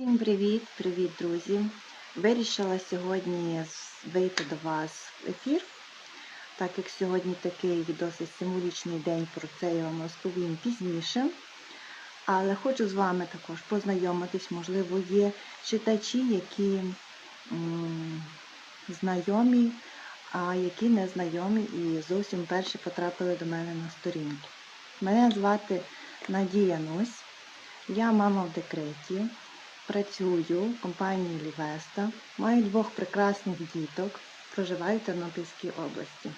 Всім привіт, привіт, друзі! Вирішила сьогодні вийти до вас в ефір, так як сьогодні такий досить символічний день, про це я вам розповім пізніше. Але хочу з вами також познайомитись, можливо, є читачі, які знайомі, а які не знайомі і зовсім перші потрапили до мене на сторінку. Мене звати Надія Нусь, я мама в декреті. Працюю в компанії Лівеста, маю двох прекрасних діток, проживаю в Тернопільській області.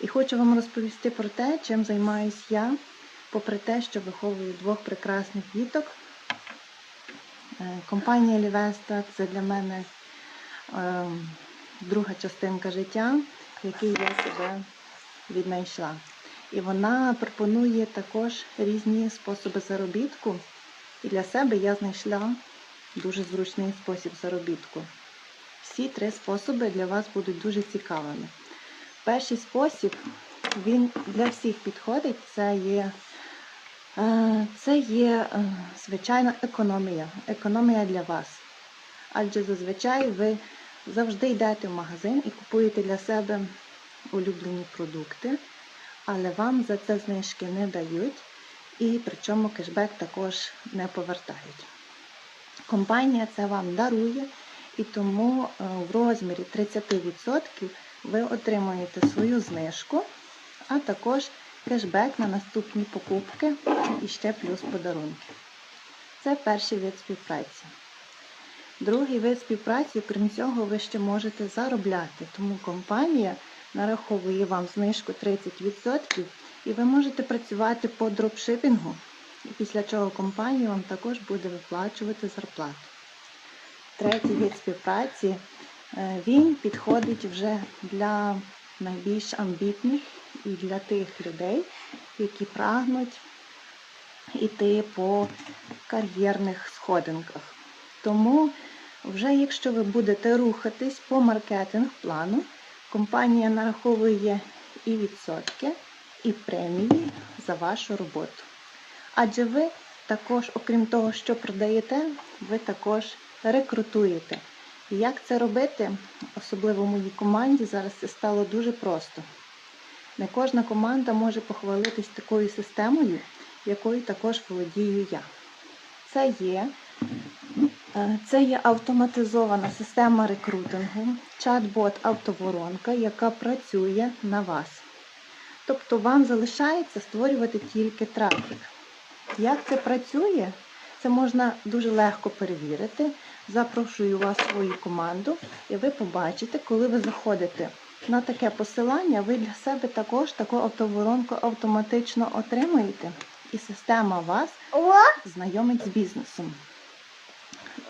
І хочу вам розповісти про те, чим займаюся я, попри те, що виховую двох прекрасних діток. Е, Компанія Лівеста це для мене е, друга частинка життя, в якій я себе віднайшла. І вона пропонує також різні способи заробітку. І для себе я знайшла дуже зручний спосіб заробітку. Всі три способи для вас будуть дуже цікавими. Перший спосіб, він для всіх підходить, це є, е, це є е, звичайна економія. Економія для вас. Адже зазвичай ви завжди йдете в магазин і купуєте для себе улюблені продукти, але вам за це знижки не дають і причому кешбек також не повертають. Компанія це вам дарує, і тому е, в розмірі 30% ви отримуєте свою знижку, а також кешбек на наступні покупки і ще плюс подарунки. Це перший вид співпраці. Другий вид співпраці, окрім цього, ви ще можете заробляти, тому компанія нараховує вам знижку 30%, і ви можете працювати по дропшипінгу, після чого компанія вам також буде виплачувати зарплату. Третій вид співпраці е, він підходить вже для найбільш амбітних і для тих людей, які прагнуть йти по кар'єрних сходинках. Тому, вже якщо ви будете рухатись по маркетинг плану, компанія нараховує і відсотки, і премії за вашу роботу. Адже ви також, окрім того, що продаєте, ви також рекрутуєте. Як це робити, особливо в моїй команді, зараз це стало дуже просто. Не кожна команда може похвалитись такою системою, якою також володію я. Це є, е, це є автоматизована система рекрутингу, чат-бот автоворонка, яка працює на вас. Тобто вам залишається створювати тільки трафік. Як це працює? Це можна дуже легко перевірити. Запрошую вас в свою команду, і ви побачите, коли ви заходите на таке посилання, ви для себе також таку автоворонку автоматично отримаєте, і система вас знайомить з бізнесом.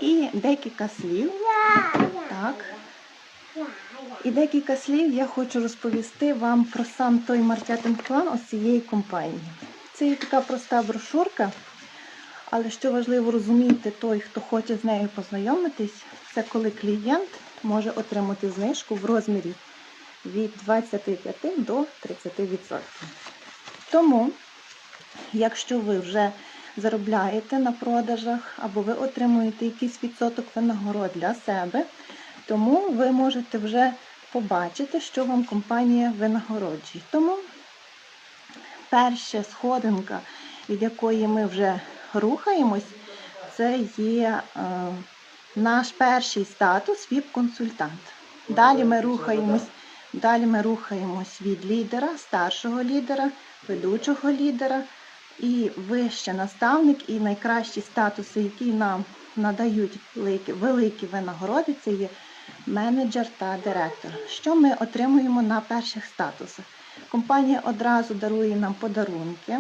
І декілька слів. Так. І декілька слів я хочу розповісти вам про сам той маркетинг-план ось цієї компанії. Це є така проста брошурка, але що важливо розуміти, той, хто хоче з нею познайомитись, це коли клієнт може отримати знижку в розмірі від 25 до 30%. Тому, якщо ви вже заробляєте на продажах або ви отримуєте якийсь відсоток винагород для себе, тому ви можете вже побачити, що вам компанія винагороджує. Тому перша сходинка, від якої ми вже рухаємось, це є е, наш перший статус ВІП-консультант. Далі ми рухаємось, далі ми рухаємось від лідера, старшого лідера, ведучого лідера і вище наставник, і найкращі статуси, які нам надають великі, винагороди, це є менеджер та директор. Що ми отримуємо на перших статусах? Компанія одразу дарує нам подарунки.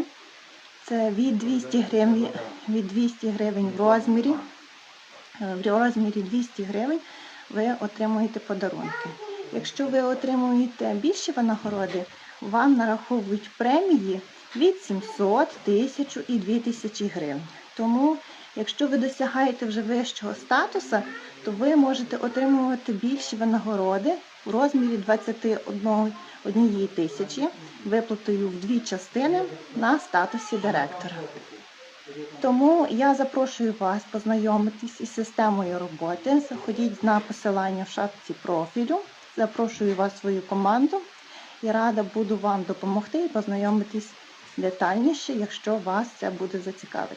Це від 200 гривень, від 200 гривень в розмірі. Е, В розмірі 200 гривень ви отримуєте подарунки. Якщо ви отримуєте більші винагороди, вам нараховують премії від 700, 1000 і 2000 гривень. Тому, якщо ви досягаєте вже вищого статусу, то ви можете отримувати більші винагороди у розмірі 21 тисячі, виплатою в дві частини на статусі директора. Тому я запрошую вас познайомитись із системою роботи. Заходіть на посилання в шапці профілю. Запрошую вас в свою команду і рада буду вам допомогти і познайомитись детальніше, якщо вас це буде зацікавити.